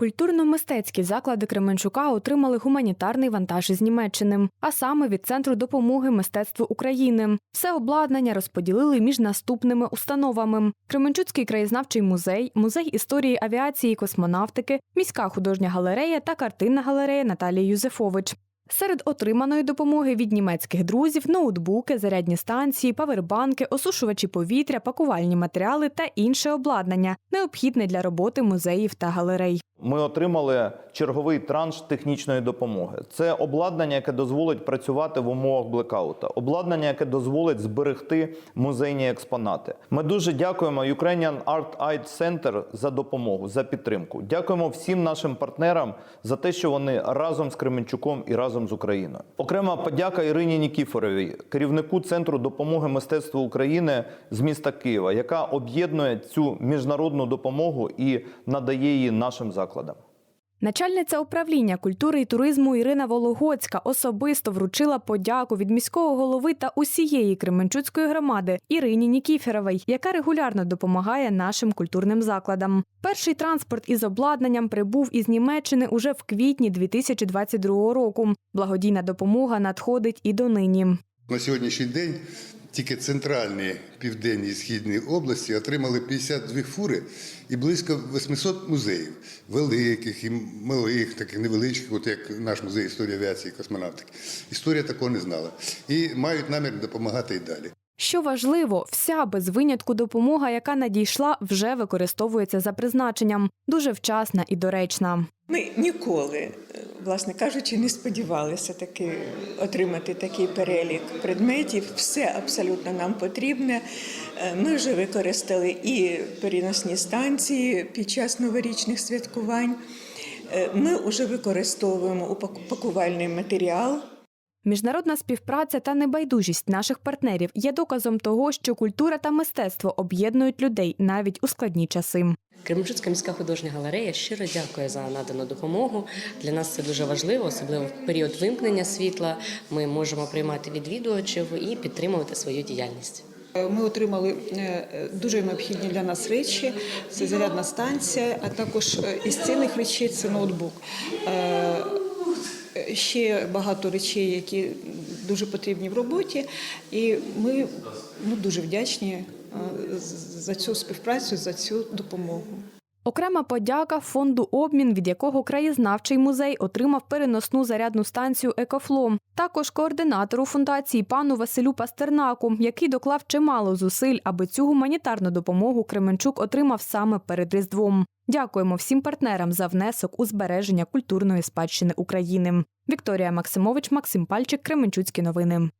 Культурно-мистецькі заклади Кременчука отримали гуманітарний вантаж із Німеччини, а саме від Центру допомоги мистецтву України. Все обладнання розподілили між наступними установами: Кременчуцький краєзнавчий музей, музей історії авіації і космонавтики, міська художня галерея та картинна галерея Наталії Юзефович. Серед отриманої допомоги від німецьких друзів ноутбуки, зарядні станції, павербанки, осушувачі повітря, пакувальні матеріали та інше обладнання, необхідне для роботи музеїв та галерей. Ми отримали черговий транш технічної допомоги. Це обладнання, яке дозволить працювати в умовах блекаута, обладнання, яке дозволить зберегти музейні експонати. Ми дуже дякуємо Ukrainian Art Aid Center за допомогу, за підтримку. Дякуємо всім нашим партнерам за те, що вони разом з Кременчуком і разом з Україною. Окрема подяка Ірині Нікіфоровій, керівнику Центру допомоги мистецтву України з міста Києва, яка об'єднує цю міжнародну допомогу і надає її нашим закладам. Начальниця управління культури і туризму Ірина Вологоцька особисто вручила подяку від міського голови та усієї Кременчуцької громади Ірині Нікіферовій, яка регулярно допомагає нашим культурним закладам. Перший транспорт із обладнанням прибув із Німеччини уже в квітні 2022 року. Благодійна допомога надходить і донині. На сьогоднішній день тільки центральні південні і східні області отримали 52 фури і близько 800 музеїв великих і малих, таких невеличких, от як наш музей історії авіації і космонавтики. Історія такого не знала. І мають намір допомагати і далі. Що важливо, вся без винятку допомога, яка надійшла, вже використовується за призначенням, дуже вчасна і доречна. Ми ніколи, власне кажучи, не сподівалися таки отримати такий перелік предметів. Все абсолютно нам потрібне. Е, Ми вже використали і переносні станції під час новорічних святкувань. Е, Ми вже використовуємо упакувальний матеріал. Міжнародна співпраця та небайдужість наших партнерів є доказом того, що культура та мистецтво об'єднують людей навіть у складні часи. Кременчуцька міська художня галерея щиро дякує за надану допомогу. Для нас це дуже важливо, особливо в період вимкнення світла. Ми можемо приймати відвідувачів і підтримувати свою діяльність. Ми отримали е, дуже необхідні для нас речі. Це зарядна станція, а також е, із цінних речей це ноутбук. Е, Ще багато речей, які дуже потрібні в роботі, і ми ну, дуже вдячні е, за цю співпрацю, за цю допомогу. Окрема подяка фонду обмін, від якого краєзнавчий музей отримав переносну зарядну станцію Екофло. Також координатору фундації пану Василю Пастернаку, який доклав чимало зусиль, аби цю гуманітарну допомогу Кременчук отримав саме перед Різдвом. Дякуємо всім партнерам за внесок у збереження культурної спадщини України. Вікторія Максимович, Максим Пальчик, Кременчуцькі новини.